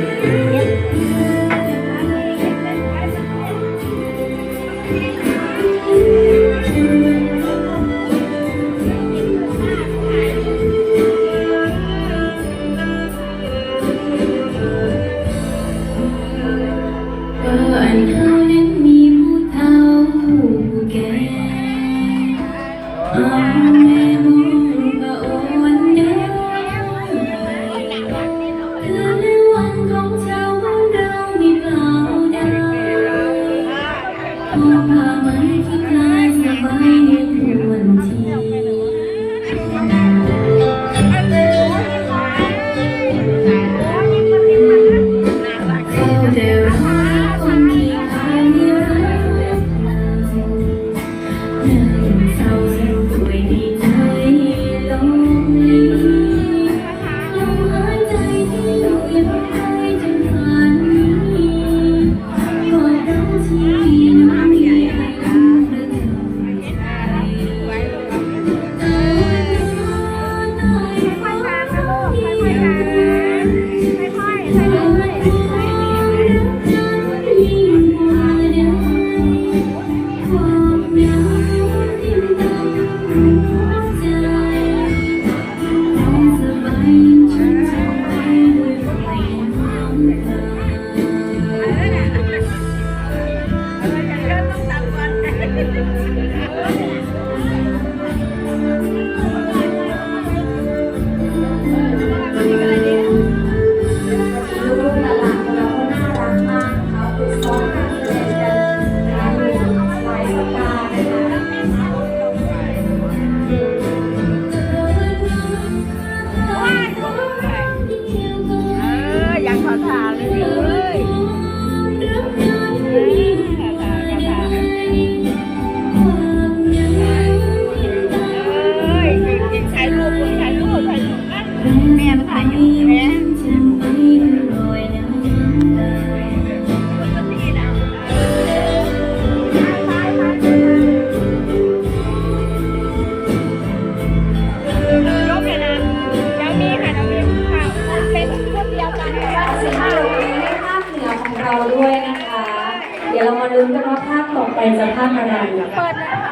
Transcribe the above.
别 Thank you. แม่มันถ่ายอยู่แม่เราด้วยนะคะ เดี๋ยวเรามาลุ้นกันว่าภาพต่อไปจะภาพอะไรเปิดแล้ว